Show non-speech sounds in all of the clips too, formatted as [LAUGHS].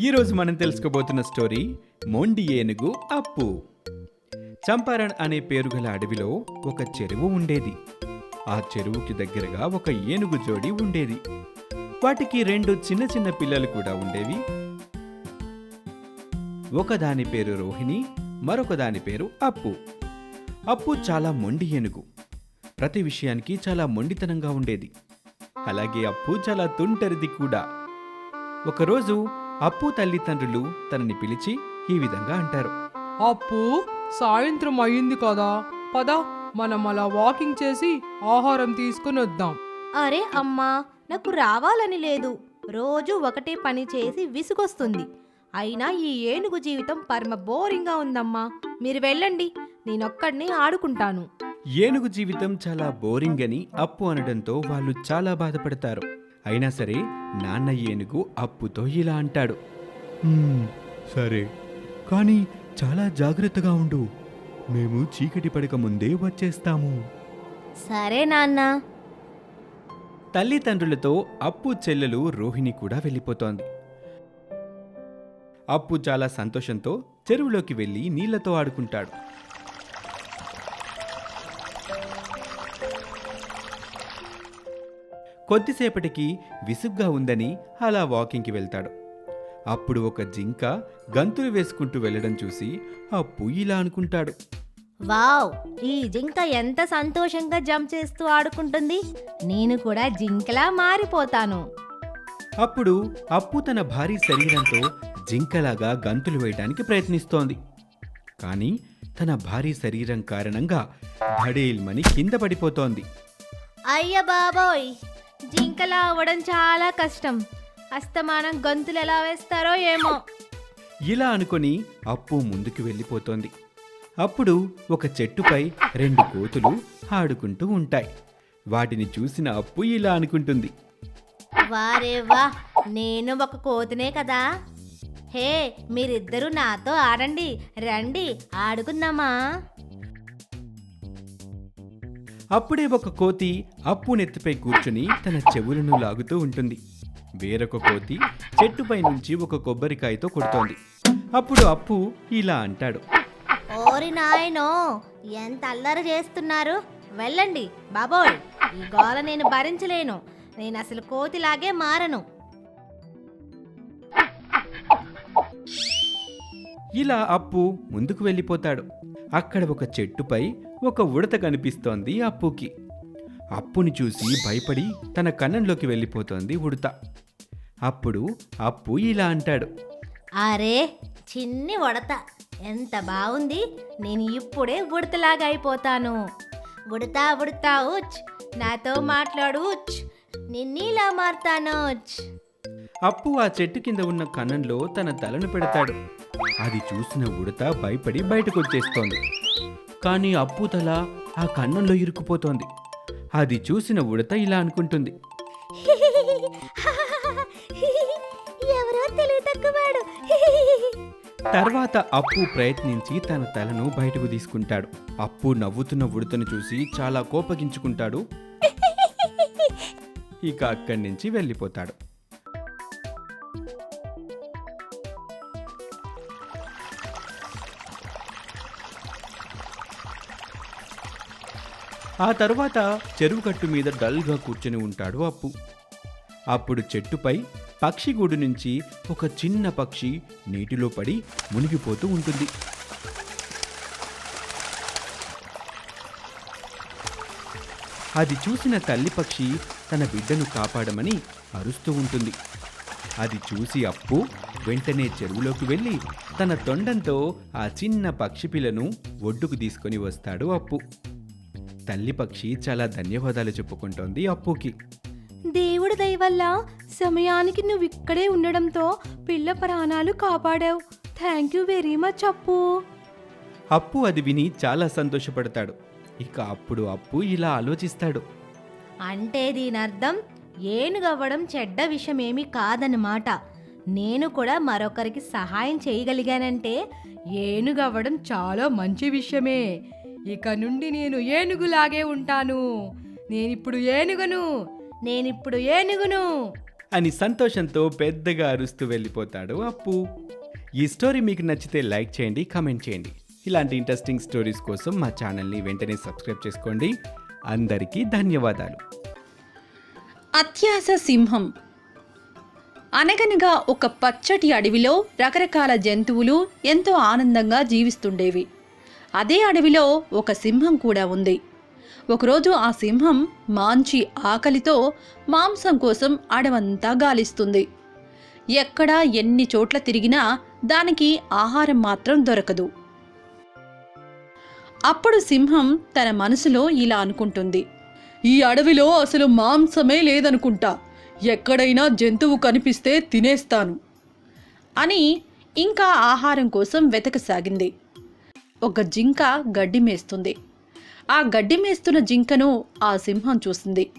ఈరోజు మనం తెలుసుకోబోతున్న స్టోరీ మొండి ఏనుగు అప్పు. చంపారణ్ అనే పేరు గల అడవిలో ఒక చెరువు ఉండేది. ఆ చెరువుకి దగ్గరగా ఒక ఏనుగు జోడి ఉండేది. వాటికి రెండు చిన్న చిన్న పిల్లలు కూడా ఉండేవి. ఒకదాని పేరు రోహిణి మరొక దాని పేరు అప్పు. అప్పు చాలా మొండి ఏనుగు. ప్రతి విషయానికి చాలా మొండితనంగా ఉండేది. అలాగే అప్పు చాలా తుంటరిది కూడా. ఒకరోజు అప్పు తల్లిదండ్రులు తనని పిలిచి ఈ విధంగా అంటారు. అప్పు సాయంత్రం అయింది కదా. పద మనం అలా వాకింగ్ చేసి ఆహారం తీసుకుని వద్దాం. అరే అమ్మా నాకు రావాలని లేదు. రోజు ఒకటే పని చేసి విసుగొస్తుంది. అయినా ఈ ఏనుగు జీవితం పరమ బోరింగ్గా ఉందమ్మా. మీరు వెళ్ళండి నేనొక్కడిని ఆడుకుంటాను. ఏనుగు జీవితం చాలా బోరింగ్ అని అప్పు అనడంతో వాళ్ళు చాలా బాధపడతారు. అయినా సరే నాన్న ఏనుగు అప్పుతో ఇలా అంటాడు. సరే. కానీ చాలా జాగ్రత్తగా ఉండు. మేము చీకటి పడక ముందే వచ్చేస్తాము. సరే నాన్న. తల్లిదండ్రులతో అప్పు చెల్లెలు రోహిణి కూడా వెళ్ళిపోతోంది. అప్పు చాలా సంతోషంతో చెరువులోకి వెళ్ళి నీళ్ళతో ఆడుకుంటాడు. కొద్దిసేపటికి విసుగ్గా ఉందని అలా వాకింగ్కి వెళ్తాడు. అప్పుడు ఒక జింక గంతులు వేసుకుంటూ వెళ్ళడం చూసి అప్పు ఇలా అనుకుంటాడు. వావ్! ఈ జింక ఎంత సంతోషంగా జంప్ చేస్తూ ఆడుకుంటుంది. నేను కూడా జింకలా మారిపోతాను. అప్పుడు అప్పు తన భారీ శరీరంతో జింకలాగా గంతులు వేయడానికి ప్రయత్నిస్తోంది. కానీ తన భారీ శరీరం కారణంగా ధడేల్మని కింద పడిపోతోంది. అయ్య బాబోయ్! జింకలా అవ్వడం చాలా కష్టం. అస్తమానం గొంతులు ఎలా వేస్తారో ఏమో. ఇలా అనుకొని అప్పు ముందుకు వెళ్ళిపోతోంది. అప్పుడు ఒక చెట్టుపై రెండు కోతులు ఆడుకుంటూ ఉంటాయి. వాటిని చూసిన అప్పు ఇలా అనుకుంటుంది. వారే వా నేను ఒక కోతినే కదా. హే మీరిద్దరూ నాతో ఆడండి రండి ఆడుకుందామా? అప్పుడే ఒక కోతి అప్పు నెత్తిపై కూర్చుని తన చెవులను లాగుతూ ఉంటుంది. వేరొక కోతి చెట్టుపై నుంచి ఒక కొబ్బరికాయతో కొడుతోంది. అప్పుడు అప్పు ఇలా అంటాడు. ఓరి నాయనో ఎంత అల్లరి చేస్తున్నారు. వెళ్ళండి బాబోయ్ ఈ గోల నేను భరించలేను. నేను అసలు కోతిలాగే మారను. ఇలా అప్పు ముందుకు వెళ్ళిపోతాడు. అక్కడ ఒక చెట్టుపై ఒక ఉడత కనిపిస్తోంది అప్పుకి అప్పుని చూసి భయపడి తన కన్నంలోకి వెళ్ళిపోతోంది ఉడత. అప్పుడు అప్పు ఇలా అంటాడు. అరే చిన్ని ఉడత ఎంత బాగుంది నేను ఇప్పుడే ఉడతలాగా అయిపోతాను. ఉడతా ఉడతా ఉచ్. నాతో మాట్లాడు ఉచ్. నిన్నీలా మారుతాను ఉచ్. అప్పు ఆ చెట్టు కింద ఉన్న కన్నంలో తన తలను పెడతాడు. అది చూసిన ఉడత భయపడి బయటకు వచ్చేస్తోంది కానీ అప్పు తల ఆ కన్నంలో ఇరుక్కుపోతోంది. అది చూసిన ఉడత ఇలా అనుకుంటుంది. [LAUGHS] [LAUGHS] తర్వాత అప్పు ప్రయత్నించి తన తలను బయటకు తీసుకుంటాడు. అప్పు నవ్వుతున్న ఉడతను చూసి చాలా కోపగించుకుంటాడు. [LAUGHS] ఇక అక్కడి నుంచి వెళ్ళిపోతాడు. ఆ తర్వాత చెరువు కట్టు మీద డల్గా కూర్చుని ఉంటాడు అప్పు. అప్పుడు చెట్టుపై పక్షిగూడు నుంచి ఒక చిన్న పక్షి నీటిలో పడి మునిగిపోతూ ఉంటుంది. అది చూసిన తల్లి పక్షి తన బిడ్డను కాపాడమని అరుస్తూ ఉంటుంది. అది చూసి అప్పు వెంటనే చెరువులోకి వెళ్ళి తన తొండంతో ఆ చిన్న పక్షి పిల్లను ఒడ్డుకు తీసుకొని వస్తాడు అప్పు. తల్లి పక్షి చాలా ధన్యవాదాలు చెప్పుకుంటోంది అప్పుకి. దేవుడి దయ వల్ల సమయానికి నువ్వు ఇక్కడే ఉండడంతో పిల్ల ప్రాణాలు కాపాడావు. థ్యాంక్ యూ వెరీ మచ్ అప్పు. అప్పు అది విని చాలా సంతోషపడతాడు. ఇక అప్పుడు అప్పు ఇలా ఆలోచిస్తాడు. అంటే దీని అర్థం ఏనుగవ్వడం చెడ్డ విషయమేమీ కాదన్నమాట. నేను కూడా మరొకరికి సహాయం చేయగలిగానంటే ఏనుగవ్వడం చాలా మంచి విషయమే. ఇక నుండి నేను ఏనుగులాగే ఉంటాను. నేనిప్పుడు ఏనుగను. నేనిప్పుడు ఏనుగును. అని సంతోషంతో పెద్దగా అరుస్తూ వెళ్ళిపోతాడు అప్పు. ఈ స్టోరీ మీకు నచ్చితే లైక్ చేయండి కామెంట్ చేయండి. ఇలాంటి ఇంట్రెస్టింగ్ స్టోరీస్ కోసం మా ఛానల్ని వెంటనే సబ్స్క్రైబ్ చేసుకోండి. అందరికీ ధన్యవాదాలు. అత్యాస సింహం. అనగనగా ఒక పచ్చటి అడవిలో రకరకాల జంతువులు ఎంతో ఆనందంగా జీవిస్తుండేవి. అదే అడవిలో ఒక సింహం కూడా ఉంది. ఒకరోజు ఆ సింహం మాంచి ఆకలితో మాంసం కోసం అడవంతా గాలిస్తుంది. ఎక్కడా ఎన్ని చోట్ల తిరిగినా దానికి ఆహారం మాత్రం దొరకదు. అప్పుడు సింహం తన మనసులో ఇలా అనుకుంటుంది. ఈ అడవిలో అసలు మాంసమే లేదనుకుంటా. ఎక్కడైనా జంతువు కనిపిస్తే తినేస్తాను. అని ఇంకా ఆహారం కోసం వెతకసాగింది. ఒక జింక గడ్డి మేస్తుంది. ఆ గడ్డి మేస్తున్న జింకను ఆ సింహం చూసింది.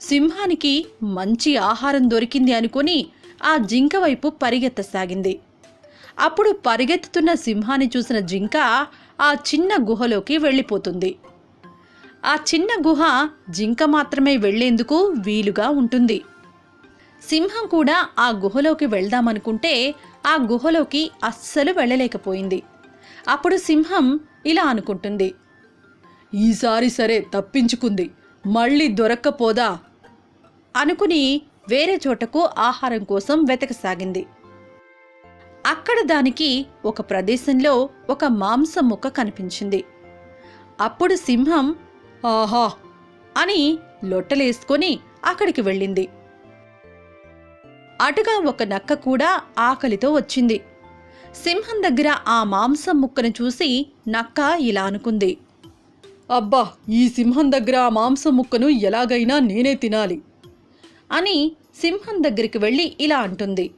సింహానికి మంచి ఆహారం దొరికింది అనుకొని ఆ జింక వైపు పరిగెత్తసాగింది. అప్పుడు పరిగెత్తుతున్న సింహాన్ని చూసిన జింక ఆ చిన్న గుహలోకి వెళ్ళిపోతుంది. ఆ చిన్న గుహ జింక మాత్రమే వెళ్ళేందుకు వీలుగా ఉంటుంది. సింహం కూడా ఆ గుహలోకి వెళ్దామనుకుంటే ఆ గుహలోకి అస్సలు వెళ్ళలేకపోయింది. అప్పుడు సింహం ఇలా అనుకుంటుంది. ఈసారి సరే తప్పించుకుంది. మళ్ళీ దొరక్కపోదా? అనుకుని వేరే చోటకు ఆహారం కోసం వెతకసాగింది. అక్కడ దానికి ఒక ప్రదేశంలో ఒక మాంసం ముక్క కనిపించింది. అప్పుడు సింహం ఆహా! అని లొట్టలేసుకొని అక్కడికి వెళ్ళింది. అటుగా ఒక నక్క కూడా ఆకలితో వచ్చింది. సింహం దగ్గర ఆ మాంసం ముక్కను చూసి నక్క ఇలా అనుకుంది. అబ్బా ఈ సింహం దగ్గర ఆ మాంసం ముక్కను ఎలాగైనా నేనే తినాలి అని సింహం దగ్గరికి వెళ్ళి ఇలా అంటుంది.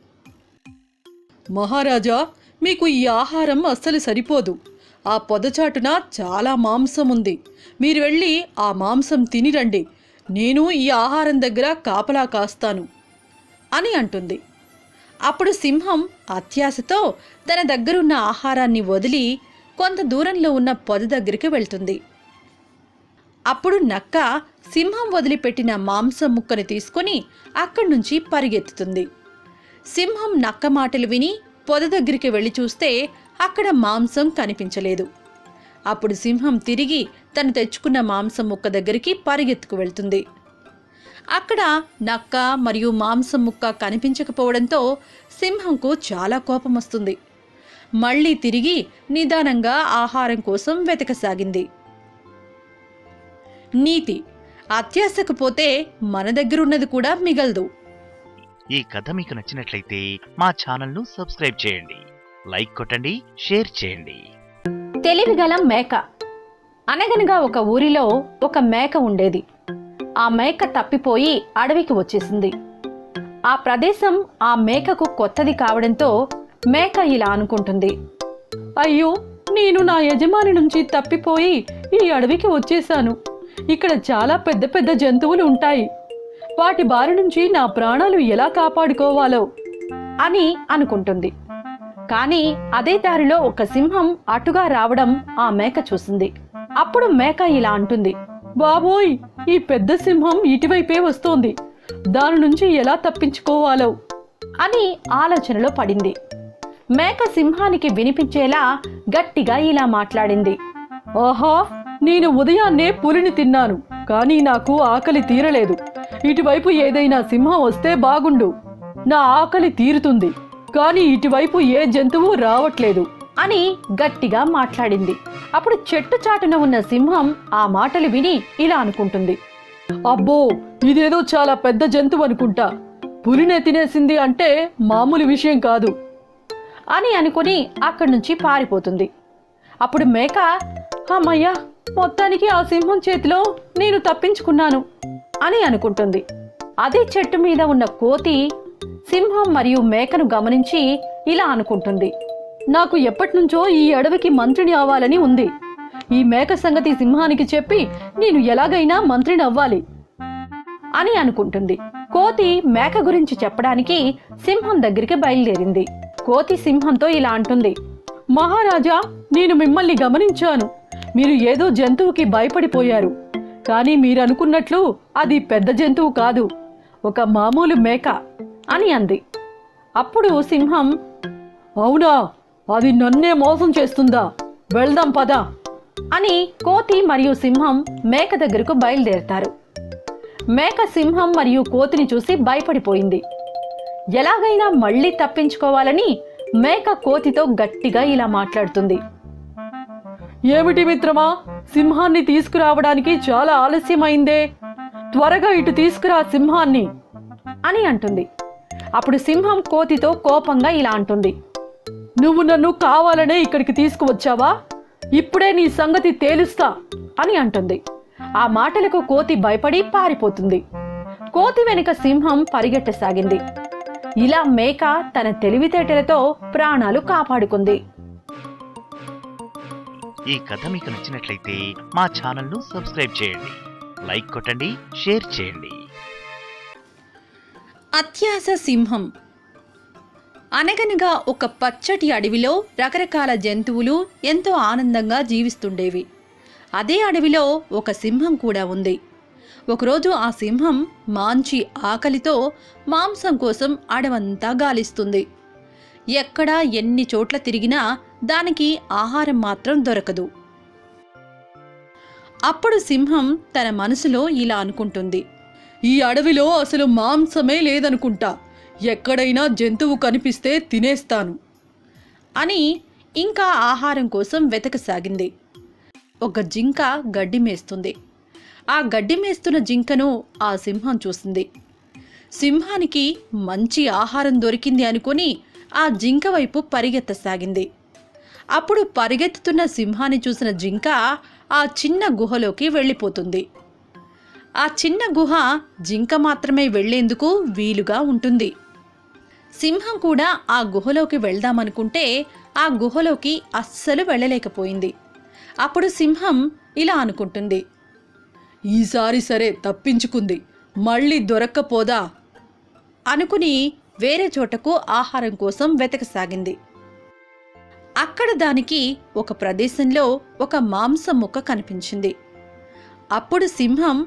మహారాజా మీకు ఈ ఆహారం అస్సలు సరిపోదు. ఆ పొదచాటున చాలా మాంసం ఉంది. మీరు వెళ్ళి ఆ మాంసం తినిరండి నేను ఈ ఆహారం దగ్గర కాపలా కాస్తాను అని అంటుంది. అప్పుడు సింహం అత్యాశతో తన దగ్గరున్న ఆహారాన్ని వదిలి కొంత దూరంలో ఉన్న పొద దగ్గరికి వెళ్తుంది. అప్పుడు నక్క సింహం వదిలిపెట్టిన మాంసం ముక్కని తీసుకొని అక్కడి నుంచి పరిగెత్తుతుంది. సింహం నక్క మాటలు విని పొద దగ్గరికి వెళ్ళి చూస్తే అక్కడ మాంసం కనిపించలేదు. అప్పుడు సింహం తిరిగి తను తెచ్చుకున్న మాంసం ముక్క దగ్గరికి పరిగెత్తుకు వెళ్తుంది. అక్కడ నక్క మరియు మాంసం ముక్క కనిపించకపోవడంతో సింహంకు చాలా కోపం వస్తుంది. మళ్ళీ తిరిగి నిదానంగా ఆహారం కోసం వెతకసాగింది. నీతి అత్యాశకు పోతే మన దగ్గరున్నది కూడా మిగలదు. ఈ కథ మీకు నచ్చినట్లయితే మా ఛానల్ను సబ్స్క్రైబ్ చేయండి లైక్ కొట్టండి షేర్ చేయండి. తెలివిగల మేక. అనగనగా ఒక ఊరిలో ఒక మేక ఉండేది. ఆ మేక తప్పిపోయి అడవికి వచ్చేసింది. ఆ ప్రదేశం ఆ మేకకు కొత్తది కావడంతో మేక ఇలా అనుకుంటుంది. అయ్యో నేను నా యజమాని నుంచి తప్పిపోయి ఈ అడవికి వచ్చేశాను. ఇక్కడ చాలా పెద్ద పెద్ద జంతువులు ఉంటాయి. వాటి బారి నుంచి నా ప్రాణాలు ఎలా కాపాడుకోవాలో అని అనుకుంటుంది. కానీ అదే దారిలో ఒక సింహం అటుగా రావడం ఆ మేక చూసింది. అప్పుడు మేక ఇలా అంటుంది బాబోయ్ ఈ పెద్ద సింహం ఇటువైపే వస్తోంది. దాని నుంచి ఎలా తప్పించుకోవాలో? అని ఆలోచనలో పడింది. మేక సింహానికి వినిపించేలా గట్టిగా ఇలా మాట్లాడింది. ఓహో నేను ఉదయాన్నే పులిని తిన్నాను కానీ నాకు ఆకలి తీరలేదు. ఇటువైపు ఏదైనా సింహం వస్తే బాగుండు. నా ఆకలి తీరుతుంది కానీ ఇటువైపు ఏ జంతువు రావట్లేదు. అని గట్టిగా మాట్లాడింది. అప్పుడు చెట్టు చాటున ఉన్న సింహం ఆ మాటలు విని ఇలా అనుకుంటుంది. అబ్బో ఇదేదో చాలా పెద్ద జంతువు అనుకుంటా. పులినే తినేసింది అంటే మామూలు విషయం కాదు అని అనుకుని అక్కడి నుంచి పారిపోతుంది. అప్పుడు మేక అమ్మయ్యా మొత్తానికి ఆ సింహం చేతిలో నేను తప్పించుకున్నాను అని అనుకుంటుంది. అదే చెట్టు మీద ఉన్న కోతి సింహం మరియు మేకను గమనించి ఇలా అనుకుంటుంది. నాకు ఎప్పటినుంచో ఈ అడవికి మంత్రిని అవ్వాలని ఉంది. ఈ మేక సంగతి సింహానికి చెప్పి నేను ఎలాగైనా మంత్రిని అవ్వాలి అని అనుకుంటుంది. కోతి మేక గురించి చెప్పడానికి సింహం దగ్గరికి బయలుదేరింది. కోతి సింహంతో ఇలా అంటుంది. మహారాజా నేను మిమ్మల్ని గమనించాను. మీరు ఏదో జంతువుకి భయపడిపోయారు. కానీ మీరు అనుకున్నట్లు అది పెద్ద జంతువు కాదు ఒక మామూలు మేక అని అంది. అప్పుడు సింహం అవునా? అది నన్నే మోసం చేస్తుందా? వెళ్దాం పద. అని కోతి మరియు సింహం మేక దగ్గరకు బయలుదేరతారు. మేక సింహం మరియు కోతిని చూసి భయపడిపోయింది. ఎలాగైనా మళ్ళీ తప్పించుకోవాలని మేక కోతితో గట్టిగా ఇలా మాట్లాడుతుంది. ఏమిటి మిత్రమా? సింహాన్ని తీసుకురావడానికి చాలా ఆలస్యమైందే. త్వరగా ఇటు తీసుకురా సింహాన్ని అని అంటుంది. అప్పుడు సింహం కోతితో కోపంగా ఇలా అంటుంది. నువ్వు నన్ను కావాలనే ఇక్కడికి తీసుకువచ్చావా? ఇప్పుడే నీ సంగతి తేలుస్తా అని అంటుంది. ఆ మాటలకు కోతి భయపడి పారిపోతుంది. కోతి వెనుక సింహం పరిగెట్టసాగింది. ఇలా మేక తన తెలివితేటలతో ప్రాణాలు కాపాడుకుంది. ఈ కథ మీకు నచ్చినట్లయితే మా ఛానల్ను సబ్స్క్రైబ్ చేయండి. లైక్ కొట్టండి షేర్ చేయండి. అత్యాస సింహం అనగనగా ఒక పచ్చటి అడవిలో రకరకాల జంతువులు ఎంతో ఆనందంగా జీవిస్తుండేవి. అదే అడవిలో ఒక సింహం కూడా ఉంది. ఒకరోజు ఆ సింహం మాంచి ఆకలితో మాంసం కోసం అడవంతా గాలిస్తుంది. ఎక్కడా ఎన్ని చోట్ల తిరిగినా దానికి ఆహారం మాత్రం దొరకదు. అప్పుడు సింహం తన మనసులో ఇలా అనుకుంటుంది. ఈ అడవిలో అసలు మాంసమే లేదనుకుంటా. ఎక్కడైనా జంతువు కనిపిస్తే తినేస్తాను అని ఇంకా ఆహారం కోసం వెతకసాగింది. ఒక జింక గడ్డి మేస్తుంది. ఆ గడ్డి మేస్తున్న జింకను ఆ సింహం చూసింది. సింహానికి మంచి ఆహారం దొరికింది అనుకుని ఆ జింక వైపు పరిగెత్తసాగింది. అప్పుడు పరిగెత్తుతున్న సింహాన్ని చూసిన జింక ఆ చిన్న గుహలోకి వెళ్ళిపోతుంది. ఆ చిన్న గుహ జింక మాత్రమే వెళ్ళేందుకు వీలుగా ఉంటుంది. సింహం కూడా ఆ గుహలోకి వెళ్దామనుకుంటే ఆ గుహలోకి అస్సలు వెళ్ళలేకపోయింది. అప్పుడు సింహం ఇలా అనుకుంటుంది. ఈసారి సరే తప్పించుకుంది. మళ్ళీ దొరక్కపోదా? అనుకుని వేరే చోటకు ఆహారం కోసం వెతకసాగింది. అక్కడ దానికి ఒక ప్రదేశంలో ఒక మాంసం ముక్క కనిపించింది. అప్పుడు సింహం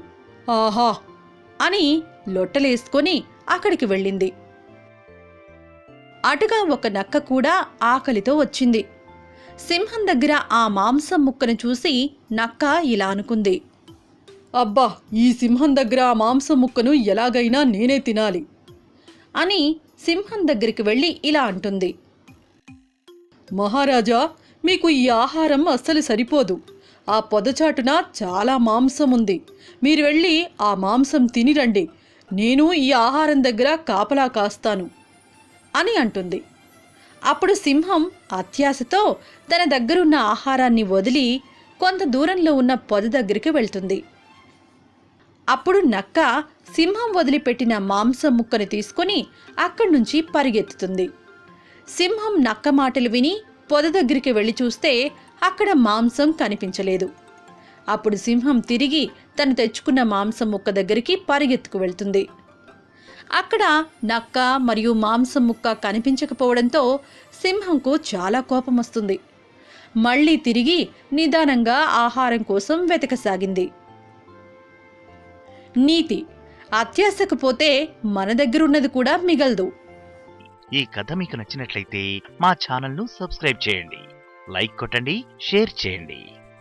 ఆహా! అని లొట్టలేసుకొని అక్కడికి వెళ్ళింది. అటుగా ఒక నక్క కూడా ఆకలితో వచ్చింది. సింహం దగ్గర ఆ మాంసం ముక్కను చూసి నక్క ఇలా అనుకుంది. అబ్బా ఈ సింహం దగ్గర ఆ మాంసం ముక్కను ఎలాగైనా నేనే తినాలి అని సింహం దగ్గరికి వెళ్ళి ఇలా అంటుంది. మహారాజా మీకు ఈ ఆహారం అస్సలు సరిపోదు. ఆ పొదచాటున చాలా మాంసం ఉంది. మీరు వెళ్ళి ఆ మాంసం తినిరండి నేను ఈ ఆహారం దగ్గర కాపలా కాస్తాను. అని అంటుంది. అప్పుడు సింహం అత్యాశతో తన దగ్గరున్న ఆహారాన్ని వదిలి కొంత దూరంలో ఉన్న పొద దగ్గరికి వెళ్తుంది. అప్పుడు నక్క సింహం వదిలిపెట్టిన మాంసం ముక్కని తీసుకొని అక్కడి నుంచి పరిగెత్తుతుంది. సింహం నక్క మాటలు విని పొద దగ్గరికి వెళ్ళి చూస్తే అక్కడ మాంసం కనిపించలేదు. అప్పుడు సింహం తిరిగి తను తెచ్చుకున్న మాంసం ముక్క దగ్గరికి పరిగెత్తుకు వెళ్తుంది. అక్కడ నక్క మరియు మాంసం ముక్క కనిపించకపోవడంతో సింహంకు చాలా కోపం వస్తుంది. మళ్ళీ తిరిగి నిదానంగా ఆహారం కోసం వెతకసాగింది. నీతి అత్యాశకు పోతే మన దగ్గరున్నది కూడా మిగలదు. ఈ కథ మీకు నచ్చినట్లయితే మా ఛానల్ను సబ్స్క్రైబ్ చేయండి. లైక్ కొట్టండి షేర్ చేయండి.